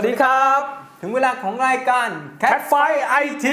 วัสดีครับ ถึงเวลาของรายการ Cat Fight IT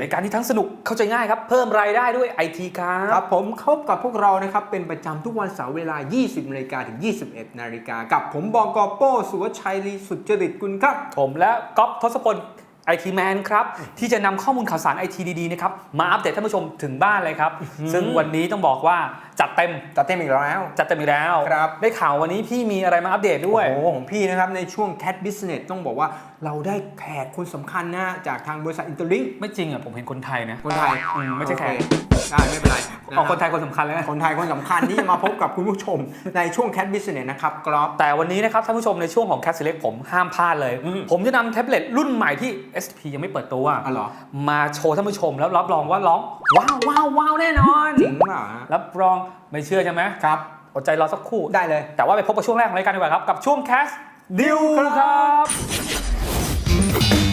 ในการที่ทั้งสนุกเข้าใจง่ายครับ เพิ่มรายได้ด้วย IT ครับครับ ผมพบกับพวกเรานะครับ เป็นประจำทุกวันเสาร์เวลา 20นาฬิกาถึง 21นาฬิกากับผมบอกอโป้สุวชัยลีสุจริตกุลครับ ผมและก๊อฟทศพล ไอทีแมนครับ ที่จะนำข้อมูลข่าวสารไอทีดีๆนะครับมาอัปเดตท่านผู้ชมถึงบ้านเลยครับ ซึ่งวันนี้ต้องบอกว่าจัดเต็มจัดเต็มอีกแล้ว จัดเต็มอีกแล้วครับได้ข่าววันนี้พี่มีอะไรมาอัปเดตด้วย โอ้โหของพี่นะครับ ในช่วง Cat Business ต้องบอกว่าเราได้แขกคนสำคัญนะจากทางบริษัทอินเตอร์ลิงไม่จริงอะผมเห็นคนไทยนะคนไทยอืมไม่ใช่แขกโอเค ได้ไม่เป็นไระเอาคนไทยคนสำคัญเลยนะคนไทยคนสำคัญที่จะมาพบกับคุณผู้ชมในช่วง Cat Business นะครับกรอบ แต่วันนี้นะครับท่านผู้ชมในช่วงของ Cat Select ผมห้ามพลาดเลย อืม ผมจะนำแท็บเล็ตรุ่นใหม่ที่ SP ยังไม่เปิดตัว อ๋อเหรอมาโชว์ท่านผู้ชมแล้วรับรองว่าร้อง ว้าวว้าวว้าวแน่นอน จริงเปล่าฮะรับรองไม่เชื่อใช่ไหมครับ อดใจรอสักครู่ ได้เลยแต่ว่าไปพบกับช่วงแรกของรายการดีกว่าครับ กับช่วง Cast ดิวครับ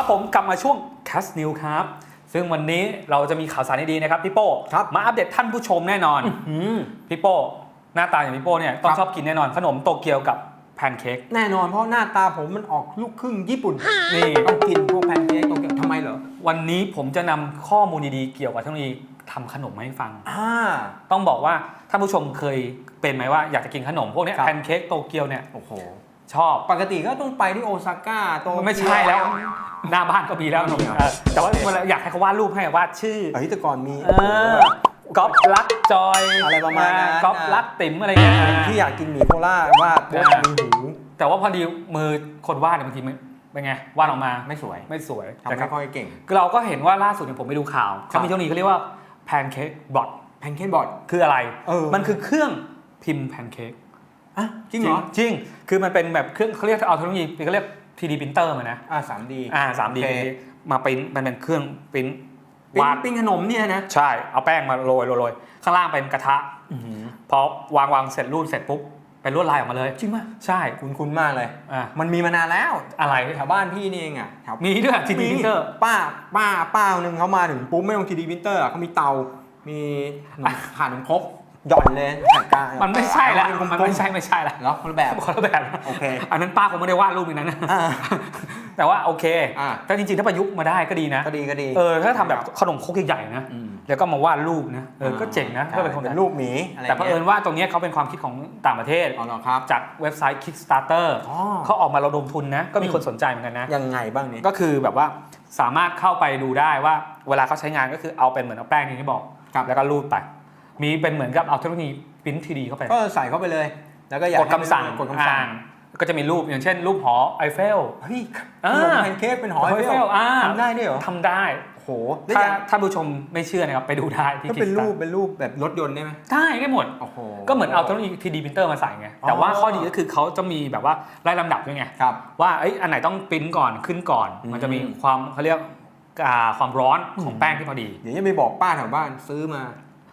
ครับผมกลับมาช่วง Cast New ครับ ซึ่งวันนี้เราจะมีข่าวสารดีๆนะครับพี่โป้ครับมาอัปเดตท่านผู้ชมแน่นอนอืมพี่โป้หน้าตาอย่างพี่โป้เนี่ยต้องครับชอบกินแน่นอนขนมโตเกียวกับแพนเค้กแน่นอนเพราะหน้าตาผมมันออกลูกครึ่งญี่ปุ่นนี่ต้องกินพวกแพนเค้กโตเกียวทำไมเหรอ วันนี้ผมจะนำข้อมูลดีๆเกี่ยวกับเทคโนโลยีทำขนมมาให้ฟังอ่าต้องบอกว่าท่านผู้ชมเคยเป็นไหมว่าอยากจะกินขนมพวกเนี้ยครับแพนเค้กโตเกียวเนี่ยโอ้โห ชอบปกติก็ต้องไปที่โอซาก้าโตเกียวไม่ใช่แล้ว หน้าบ้านก็มีแล้วมีเหรอเออแต่ว่าเวลาอยากให้เขาวาดรูปให้วาดชื่อเฮ้ยแต่ก่อนมี เออก๊อฟรักจอยอะไรประมาณนั้น ก๊อฟรักติ๋มอะไรเงี้ย ที่อยากกินหมี่โคราชวาดอ่ามีหูแต่ว่าพอดีมือคนวาดเนี่ยบางทีมันเป็นไงวาดออกมาไม่สวยไม่สวยทำแต่คไม่รับค่อยเก่งเราก็เห็นว่าล่าสุดเนี่ยผมไปดูข่าวครับเขามีเทคโนโลยีเขาเรียกว่าแพนเค้กบอทแพนเค้กบอร์ด คืออะไร เออ มันคือเครื่องพิมพ์แพนเค้ก อะจริงเหรอ จริง คือมันเป็นแบบเครื่องเขาเรียกเอาเทคโนโลยีเขาเรียก 3D printer มานะ อ่าสามดีอ่า 3D โอเคมาเป็นมันเป็นเครื่องปริ้นปิ้งวาดปิ้งขนมเนี่ยนะ ใช่ เอาแป้งมาโรยโรยโรยข้างล่างเป็นกระทะพอวางวางเสร็จรูดเสร็จปุ๊บเป็นลวดลายออกมาเลย จริงป่ะ ใช่ คุณคุณมากเลย อ่า มันมีมานานแล้ว อะไรแถวบ้านพี่นี่เองอะแถวมีด้วย 3D มี printer ป้า ป้า ป้าหนึ่งเขามาถึงปุ๊บไม่ต้อง 3D printer อะเขามีเตา มีขนมผ่านขนมครก หย่อนเลยใส่กลางมันไม่ใช่ละเป็นกลมันมไม่ใช่ไม่ใช่ละๆแล้วคนละแบบคนละแบบโอเค อันนั้นป้าคงไม่ได้วาดรูปอย่างนั้นนะอ่าแต่ว่าโอเคอ่าแต่จริงๆ ถ้าประยุกต์มาได้ก็ดีนะก็ดีก็ดีเออถ้าทำแบบขนมครกใหญ่ๆนะมแล้วก็มาวาดรูปนะเออก็เจ๋งนะใช่ถ้าเป็นคนเป็นไทยรูปหมีอะไรแต่เผอิญว่าตรงเนี้ยเขาเป็นความคิดของต่างประเทศอ๋อเหรอครับจากเว็บไซต์ Kickstarter อ๋อเขาออกมาระดมทุนนะก็มีอืมคนสนใจเหมือนกันนะยังไงบ้างเนี่ยก็คือแบบว่าสามารถเข้าไปดูได้ว่าเวลาเขาใช้งานก็คือเอาเป็นเหมือนเอาแป้งอย่างที่บอกครับแล้วก็รูดไป มีเป็นเหมือนกับเอาเทคโนโลยีพิมพ์ทีดีเข้าไป ก็ใส่เข้าไปเลย แล้วก็อยากกดคำสั่งกดคำสั่งอ่านก็จะมีรูปอย่างเช่น รูปหอไอเฟลเฮ้ยขอ่านมแพนเค้กเป็นหอหอไอไอเฟเฟลลอ่าทำได้ด้วยเหรอทำได้โอ้โหแล้วถ้าอย่างท่านผู้ชมไม่เชื่อนะครับไปดูได้ที่ก็เป็นรูป Kickstarter เป็นรูปแบบรถยนต์ได้ไหมได้ได้หมดโอ้โหก็เหมือนเอาเทคโนโลยี 3D printer มาใส่ไงอ๋อแต่ว่าข้อดีก็คือเขาจะมีแบบว่าไล่ลำดับด้วยไงครับว่าเอ้ยอันไหนต้องปริ้นก่อนขึ้นก่อนอืมมันจะมีความเขาเรียกอ่าความร้อนของแป้งที่พอดีเดี๋ยวจะไปบอกป้าแถวบ้านซื้อมา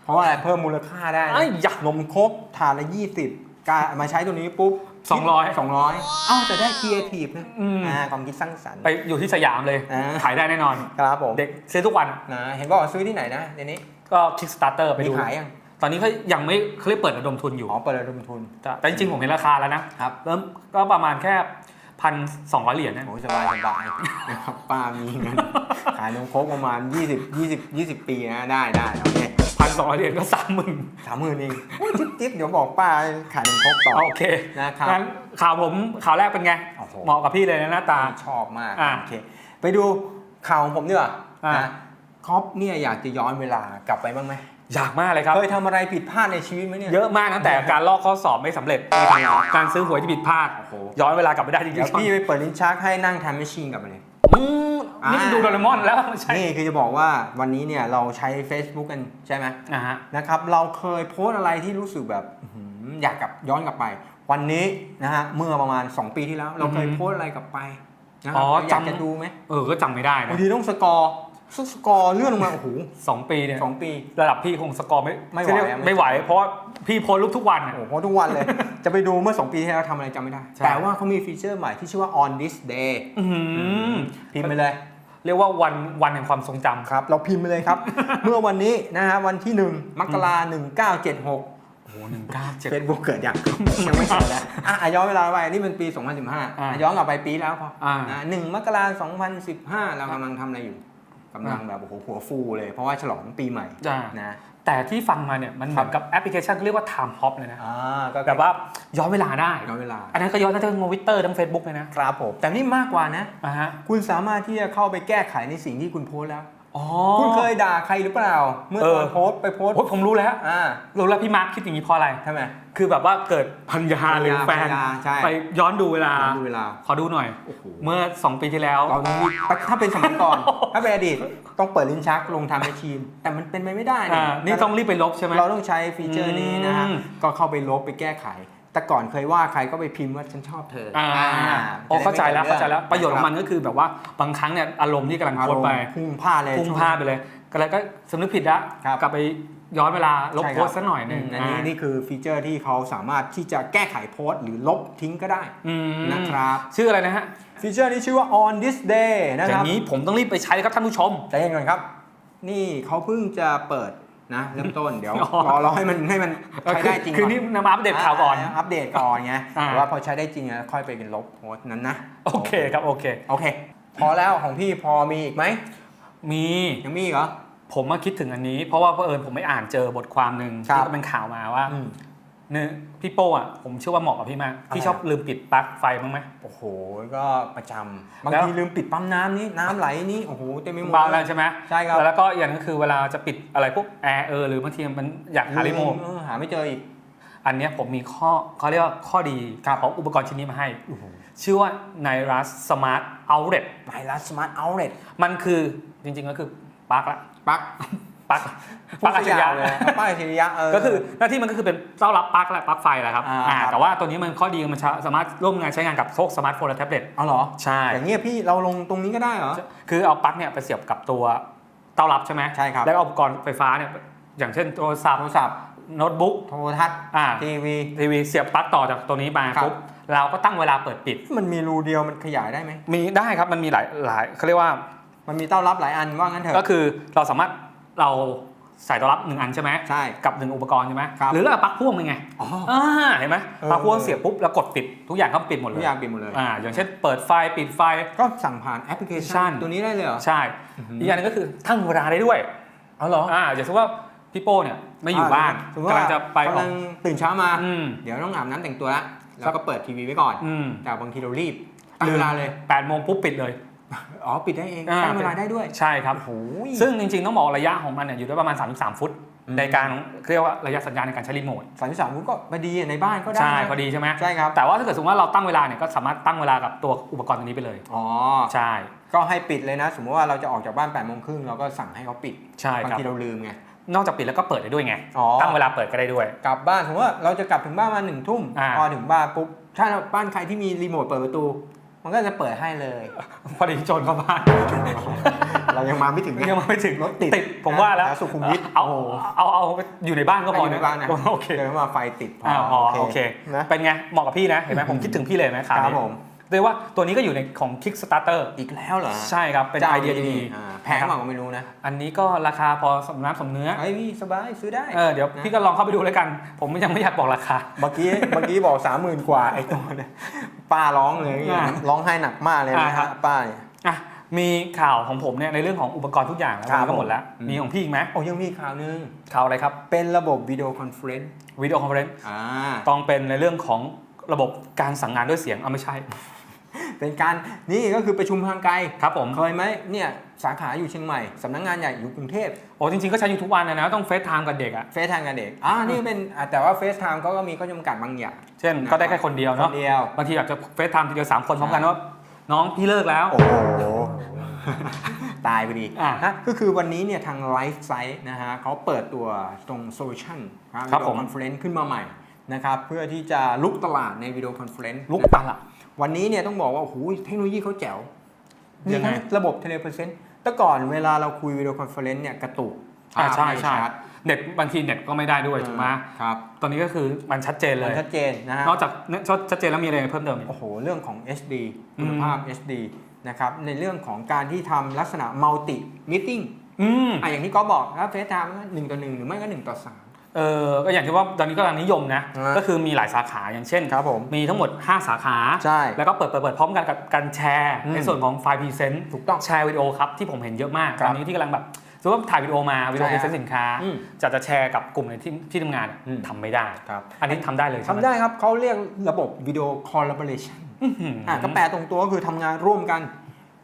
เพราะอะไรเพิ่มมูลค่าได้นะไอ้ยะ นมครกถาดละยี่สิบกามาใช้ตัวนี้ปุ๊บสองร้อยสองร้อยอ้าวแต่ได้ครีเอทีฟนะอืม อ่าความคิดสร้างสรรค์ ไปอยู่ที่สยามเลย อ่า ขายได้แน่นอน ครับผมเด็กซื้อทุกวันนะเห็นบอกว่าซื้อที่ไหนนะเดี๋ยวนี้ก็ Kickstarter ไปมีดู ขายยังตอนนี้เขายังไม่เขาเรียกเปิดระดมทุนอยู่ อ๋อเปิดระดมทุน แต่แต่จริงๆ ผมเห็นราคาแล้วนะครับ เริ่มก็ประมาณแค่พันสองร้อยเหรียญนะโอ้ยสบายสบายนะครับป้ามีเงินขายนมครกประมาณ 20 20 20 ปีนะได้ได้โอเคพัน สองร้อยเหรียญก็สามหมื่นสามหมื่นเองโอ้ยจิ๊บจิ๊บเดี๋ยวบอกป้าขายนมครกต่อโอเคนะครับงั้นข่าวผมข่าวแรกเป็นไงโอ้โหเหมาะกับพี่เลยนะหน้าตาชอบมากอะโอเคไปดูข่าวของผมดีกว่าอะนะครอปเนี่ยอยากจะย้อนเวลากลับไปบ้างไหมอยากมากเลยครับเคยทำอะไรผิดพลาดในชีวิตไหมเนี่ยเยอะมากตั้งแต่การลอกข้อสอบไม่สำเร็จการซื้อหวยที่ผิดพลาดโอ้โหย้อนเวลากลับไม่ได้จริงเดี๋ยวๆพี่ไปเปิดลิ้นชักให้นั่งทำแมชชีนกลับมาเลย อืมนี่มันดูโดเรมอนแล้วไม่ใช่นี่คือจะบอกว่าวันนี้เนี่ยเราใช้ Facebook กันใช่ไหมนะฮะนะครับ เราเคยโพสต์อะไรที่รู้สึกแบบอื้อหืออยากกลับย้อนกลับไป วันนี้นะฮะเมื่อประมาณ 2 ปีที่แล้ว เราเคยอือฮึโพสต์อะไรกลับไปนะคอ๋รัอบอยากจำจะดูไหมเออก็จำไม่ได้บานะงทีต้องสกอร์ สกอร์เลื่อนลงมาโอ้โหสองปีเนี่ยสองปี ระดับพี่คงสกอร์ไม่ไม่ไหวเรียกอะไม่ไหว เพราะว่าพี่โพสต์รูปทุกวันโอ้อะโหโพสต์ทุกวันเลย จะไปดูเมื่อ 2 ปีที่แล้วทำอะไรจำไม่ได้ใช่แต่ว่าเขามีฟีเจอร์ใหม่ที่ชื่อว่า on this day อื้อหือพิมพ์ไปเลย เรียกว่าวันวันแห่งความทรงจำครับ เราพิมพ์ไปเลยครับ เมื่อวันนี้นะฮะวันที่ 1 มกราหนึ่งเก้าเจ็ดหกโหหหนึ่งเก้าเจ็ดเฟซบุ๊กเกิดยังยังไม่เกิดแล้วอะอะย้อนเวลาไปนี่เป็นปี 2015อ่าอะย้อนกลับไปปีแล้วพออ่านะหนึ่งมกราคม2015เรากำลังทำอะไรอยู่ กำลังแบบโอ้โหหัวฟูเลย เพราะว่าฉลองปีใหม่อ่านะแต่ที่ฟังมาเนี่ยมันเหมือนกับแอปพลิเคชันที่เรียกว่า Time Hop เลยนะอ่าก็แบบว่าย้อนเวลาได้ย้อนเวลา อันนั้นก็ย้อนทั้งทวิตเตอร์ทั้ง Facebook เลยนะครับผมแต่นี่มากกว่านะอ่าฮะคุณสามารถที่จะเข้าไปแก้ไขในสิ่งที่คุณโพสต์แล้วอ๋อ คุณเคยด่าใครหรือเปล่า เมื่อเอตออนโพสต์ไปโพสต์โอ้ยผมรู้แล้วอ่ารู้แล้วพี่มาร์คคิดอย่างนี้เพราะอะไรทำไมคือแบบว่าเกิดพันยาหรือแฟนพันยาใช่ไปย้อนดูเวลาดูเวลา ขอดูหน่อยโอ้โหเมื่อ 2 ปีที่แล้วเราต้องรีบถ้าเป็นสมัยก่อน ถ้าเป็นอดีตต้องเปิดลิ้นชักลงทำแมชชีน แต่มันเป็นไปไม่ได้อ่านี่ต้องรีบไปลบใช่ไหมเราต้องใช้ฟีเจอร์นี้นะฮะอืมก็เข้าไปลบไปแก้ไข แต่ก่อนเคยว่าใครก็ไปพิมพ์ว่าฉันชอบเธออ่าอ่าโอ้เข้าใจแล้วจะเข้าใจได้แล้วไม่ประโยชน์ของคมันก็คือแบบว่าบางครั้งเนี่ยอารมณ์ที่กำลังอาโพรสมต์ไปณ์พุ่งพลาดเลยพุ่งพลาดไปเลยก็เลยก็สำนึกผิดละครับกลับไปย้อนเวลาลบใช่โพครับสต์ซะหน่อยหอืนึ่งมอันนี้นี่คือฟีเจอร์ที่เขาสามารถที่จะแก้ไขโพสต์หรือลบทิ้งก็ได้อืมนะครับ ชื่ออะไรนะฮะฟีเจอร์นี้ชื่อว่า on this day นะอคย่ารับงนี้ผมต้องรีบไปใช้ครับท่านผู้ชมใจเย็นก่อนครับ นี่เขาเพิ่งจะเปิด นะเริ่มต้นเดี๋ยวอ๋อรอรอให้มันให้มันใช้ได้จริงคือก่นี่นำมาอัปเดตข่าวก่อนาอัปเดตก่อนไงอ่าแต่ว่าพอใช้ได้จริงแล้วค่อยไปเป็นลบโพสต์นั้นนะโอเคครับโอเคโอเค พอแล้วของพี่พอมีอีกไหมมียังมีอีกเหรอผมมาคิดถึงอันนี้ เพราะว่าเผอิญผมไม่อ่านเจอบทความหนึ่งครับที่ก็เป็นข่าวมาว่า เนี่ยพี่โป้อะผมเชื่อว่าเหมาะกับพี่มากพี่อะไรชอบลืมปิดปลั๊กไฟบ้างไหม โอ้โห ก็ประจำบางแล้ว ทีลืมปิดปั๊มน้ำนี่น้ำไหลนี่โอ้โหเต็มไปหมดบางแล้วใช่ไหมใช่ครับแล้วก็อย่างนึงคือเวลาจะปิดอะไรพวกแอร์เออหรือบางทีมันอยากหารีโมท เออหาไม่เจออีก อันเนี้ยผมมีข้อเขาเรียกว่าข้อดีของอุปกรณ์ชิ้นนี้มาให้ชื่อว่า n i r a s Smart Outlet ไวรัสสมาร์ทเอาท์เล็ตมันคือจริงๆก็คือปลั๊กละปลั๊ก ปลั๊กปลั๊กอัจฉริยะเลยปลั๊กอัจฉริยะเออก็คือหน้าที่มันก็คือเป็นเต้ารับปลั๊กและปลั๊กไฟแหละครับอ่าอ่าครับแต่ว่าตัวนี้มันข้อดีมันสามารถร่วมงานใช้งานกับพวกสมาร์ทโฟนและแท็บเล็ตเอาเหรอใช่อย่างเงี้ยพี่เราลงตรงนี้ก็ได้เหรอคือเอาปลั๊กเนี่ยไปเสียบกับตัวเต้ารับใช่ไหมใช่ครับแล้วก็อุปกรณ์ไฟฟ้าเนี่ยอย่างเช่นโทรศัพโทท์รศัพท์โน้ตบุ๊กโทรทัศน์อ่าทีวีทีวีเสียบปลั๊กต่อจากตัวนี้มาครับปุ๊บเราก็ตั้งเวลาเปิดปิด มันมีรูเดียวมันขยายได้ไหมมีได้ครับมันมีหลายหลายเขาเรียกว่ามันมีเต้ารับหลายอันว่างั้นเถก็อะคือเราสามารถ เราใส่ตัวรับหนึ่งอันใช่ไหมใช่กับหนึ่งอุปกรณ์ใช่ไหมครับหรือเราเอาปลั๊กพ่วงไปไงอ๋ออ่าเห็นไหมเออปลั๊กพ่วงเสียบปุ๊บแล้วกดปิดทุกอย่างเขาปิดหมดเลทุยกอย่างปิดหมดเลยอ่าอย่างเช่นเปิดไฟปิดไฟก็สั่งผ่านแอปพลิเคชัใช่นตัวนี้ได้เลยเหรอใช่อีกอย่างหนึงก็คือตั้งเวลาได้ด้วยเอาเหรออ่าอย่างเช่นว่าพี่โป้เนี่ยไม่อยู่บ้านสมมติว่กำลังจะไปออกกำลังตื่นเช้ามาอืมเดี๋ยวต้องอาบน้ำแต่งตัวละแล้วก็เปิดทีวีไว้ก่อนอืมแต่บางทีเรารีบตั้งเวลาเลยแปดโมงปุ๊บปิดเลย อ๋อ ปิดได้เองอ่า ตั้งเวลาได้ด้วยใช่ครับโอ้โหซึ่งจริงๆ ต้องบอกระยะของมันเนี่ยอยู่ที่ประมาณ 33 ฟุต อืม ในการเรียกว่าระยะสัญญาณในการใช้รีโมทสามสิบสามฟุตก็พอดีในบ้านก็ได้ใช่นะพอดีใช่ไหมใช่ครับ แต่ว่าถ้าเกิดสมมติว่าเราตั้งเวลาเนี่ยก็สามารถตั้งเวลากับตัวอุปกรณ์ตัวนี้ไปเลย อ๋อ ใช่ก็ให้ปิดเลยนะ สมมติว่าเราจะออกจากบ้าน8ปดโมงครึ่งเราก็สั่งให้เขาปิดใช่บางครับ ทีเราลืมไง นอกจากปิดแล้วก็เปิดได้ด้วยไง อ๋อ ตั้งเวลาเปิดก็ได้ด้วย กลับบ้านสมมติว่าเราจะกลับถึงบ้านมาหนึ่งทุ่มอ่า พอถึงบ้านปุ๊บถ้าบ้านใครที่มีรีโมทเปิดประตู มันก็จะเปิดให้เลย พอดีโจรเข้าบ้าน เรายังมาไม่ถึงไงยังไม่ถึงรถติด ผมว่าแล้วนะสุขุมวิทเอาโอ้โหเอาเอาอยู่ในบ้านก็พออยู่ในบ้านนะโอเคเดินมาไฟติดพออ่าพอโอเคนะเป็นไงเหมาะกับพี่นะเห็นไหมผมคิดถึงพี่เลยไหมข่าวครับนี้ผมเรียกว่าตัวนี้ก็อยู่ในของ Kickstarter อีกแล้วเหรอ ใช่ครับ เป็นไอเดียดีอ่า แพงเปล่าก็ไม่รู้นะๆอันนี้ก็ราคาพอสมน้ำสมเนื้อไอ้พี่สบายซื้อได้เออเดี๋ยวพี่ก็ลองเข้าไปดูแล้วกัน ผมยังไม่อยากบอกราคา เมื่อกี้เมื่อกี้บอกสามหมื่นกว่าไอ้ตัวเนี่ยป้าร้องเลยอ่าร้องไห้หนักมากเลยนะอ่าครัฮะบป้าเนี่ยอะมีข่าวของผมเนี่ยในเรื่องของอุปกรณ์ทุกอย่างแล้วครับวันนี้ก็หมดแล้วผมมีของพี่อีกไหมโอ้ยังมีข่าวนึง ข่าวอะไรครับ เป็นระบบวิดีโอคอนเฟรนซ์วิดีโอคอนเฟอเรนซ์อ่าต้องเป็นในเรื่องของระบบการสั่งงานด้วยเสียงเอาไม่ใช่ เป็นการนี่ก็คือประชุมทางไกลครับผมเคยไหมเนี่ยสาขาอยู่เชียงใหม่สำนักงานใหญ่อยู่กรุงเทพโอ้จริงๆก็ใช้อยู่ทุกวันนะนะต้องเฟซไทม์กับเด็กอะเฟซไทม์กับเด็กอ่านี่เป็นอ่าแต่ว่าเฟซไทม์ก็มีข้อจำกัดบางอย่างเช่นก็ได้แค่คนเดียวคเนาะนเดียวบางทีอาจจะเฟซไทม์ทีเดียวสามคนพร้อมกันว่าน้องพี่เลิกแล้ว โอ้โหตายไปดีอะนะก็คือวันนี้เนี่ยทางไลฟ์ไซต์นะฮะเขาเปิดตัวตรงโซลูชันครับวิดีผโอมคอนเฟรนซ์ขึ้นมาใหม่นะครับเพื่อที่จะลุกตลาดในวิดีโอคอนเฟรนซ์ลุกตาละ วันนี้เนี่ยต้องบอกว่าโอ้โหเทคโนโลยีเขาแจ๋วมียังไงทั้งระบบเทเลเพอร์เซนต์แต่ก่อนเวลาเราคุยวิดีโอคอนเฟรนซ์เนี่ยกระตุกอ่าใช่ภาพไม่ใช่ชัดเน็ตบางทีเน็ตก็ไม่ได้ด้วยถูกไหมครับ ตอนนี้ก็คือมันชัดเจนเลมันยชัดเจนนะฮะ นอกจากเนี่ยชัดเจนแล้วมีอะไรเพิ่มเติมอีกโอ้โห เรื่องของ HD อืมคุณภาพ HD นะครับ ในเรื่องของการที่ทำลักษณะ multi meeting อืมอะอย่างที่ก็บอกนะเฟซไทม์หนึ่งต่อหนึ่งหรือไม่ก็หนึ่งต่อสาม เออก็อย่างที่ว่าตอนนี้ก็กำลังนิยมนะฮะก็คือมีหลายสาขาอย่างเช่นครับผมมีทั้งหมด 5 สาขา ใช่แล้วก็เปิดเปิดเปิดพร้อมกันกับการแชร์ อืมในส่วนของไฟล์พรีเซนต์ถูกต้องแชร์วิดีโอครับ ที่ผมเห็นเยอะมาก ครัตบอนนี้ที่กำลังแบบสมมติว่าถ่ายวิดีโอมาวิดีโอใช่พฮะรีเซนต์สินค้า อืมจะจะแชร์กับกลุ่มในที่ที่ทำงานอะอืม ทำไม่ได้ ครับอันนี้ทำได้เลยใช่ไหมทำได้ครับเขาเรียกระบบวิดีโอ collaboration อื้อหืออะก็แปลตรงตัวก็คือทำงานร่วมกัน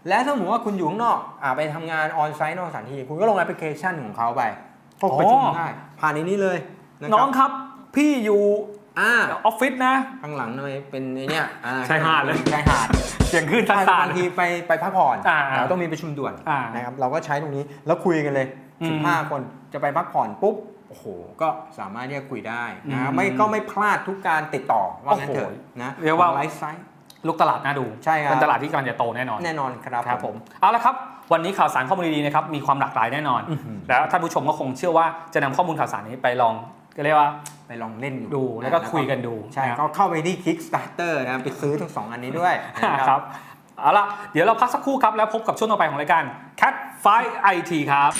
และถ้าสมมติว่าคุณอยู่ข้างนอกอะไปทำงานออนไซต์นอกสถานที่คุณก็ลงแอปพลิเคชันของเขาไป พกประชุมได้ ผ่านในนี้เลยะครับน้องครับ พี่อยู่อ่าออฟฟิศนะ ข้างหลังทำไมเป็นไอเนี้ยอ่ชายหาดเลย ชายหาด เสียงขึ้นทัใช่กษะบางทีไปไปพักผ่อนอ่าเราต้องมีประชุมด่วนอ่า นะครับเราก็ใช้ตรงนี้แล้วคุยกันเลยอืม15คนจะไปพักผ่อนปุ๊บโอ้โหก็สามารถที่จะคุยได้นะอืมไม่ก็ไม่พลาดทุกการติดต่อว่างั้นเถอะโอ้โหนะเรียกว่า ไลฟ์ไซต์ ลูกตลาดน่าดู ใช่ครับ เป็นตลาดที่กำลังจะโตแน่นอน แน่นอนครับครับผม เอาละครับ วันนี้ข่าวสารข้อมูลดีๆนะครับมีความหลากหลายแน่นอนอื้อหือแล้วท่านผู้ชมก็คงเชื่อว่าจะนำข้อมูลข่าวสารนี้ไปลองก็เรียกว่าไปลองเล่นดูแล้วก็คุยกันดูใช่นะครับก็เข้าไปที่ Kickstarter นะไปซื้อทั้งสองอันนี้ด้วยนะครับเอาละเดี๋ยวเราพักสักครู่ครับแล้วพบกับช่วงต่อไปของรายการ Cat Fight IT ครับ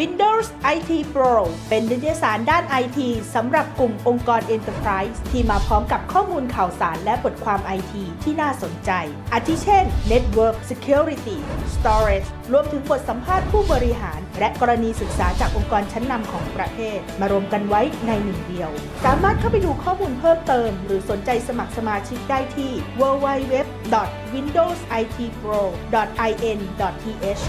Windows IT Pro เป็นนิตยสารด้าน IT สำหรับกลุ่มองค์กร Enterprise ที่มาพร้อมกับข้อมูลข่าวสารและบทความ IT ที่น่าสนใจ อาทิเช่น Network Security Storage รวมถึงบทสัมภาษณ์ผู้บริหาร และกรณีศึกษาจากองค์กรชั้นนำของประเทศ มารวมกันไว้ในหนึ่งเดียว สามารถเข้าไปดูข้อมูลเพิ่มเติม หรือสนใจสมัครสมาชิกได้ที่ www.windowsitpro.in.th